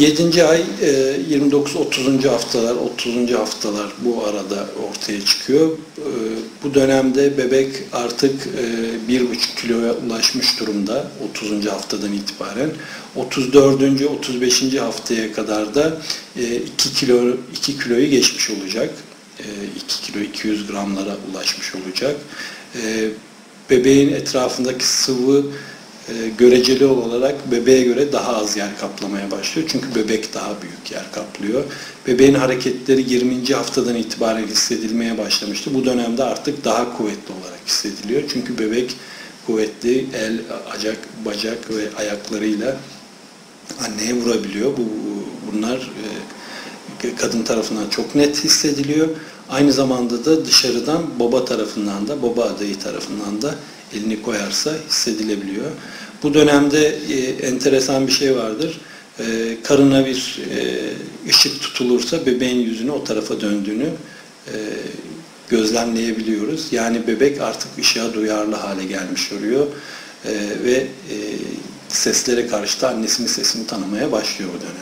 7. ay e, 29-30. haftalar, 30. haftalar bu arada ortaya çıkıyor. E, Bu dönemde bebek artık e, 1,5 kiloya ulaşmış durumda 30. haftadan itibaren. 34. 35. haftaya kadar da e, 2 kilo 2 kiloyu geçmiş olacak. E, 2 kilo 200 gramlara ulaşmış olacak. E, Bebeğin etrafındaki sıvı e, göreceli olarak bebeğe göre daha az yer kaplamaya başlıyor. Çünkü bebek daha büyük yer kaplıyor. Bebeğin hareketleri 20. haftadan itibaren hissedilmeye başlamıştı. Bu dönemde artık daha kuvvetli olarak hissediliyor. Çünkü bebek kuvvetli el, acak, bacak ve ayaklarıyla anneye vurabiliyor. Bu bunlar e, kadın tarafından çok net hissediliyor. Aynı zamanda da dışarıdan baba tarafından da, baba adayı tarafından da elini koyarsa hissedilebiliyor. Bu dönemde e, enteresan bir şey vardır. E, karına bir e, ışık tutulursa bebeğin yüzünü o tarafa döndüğünü e, gözlemleyebiliyoruz. Yani bebek artık ışığa duyarlı hale gelmiş oluyor e, ve e, seslere karşı da annesinin sesini tanımaya başlıyor o dönem.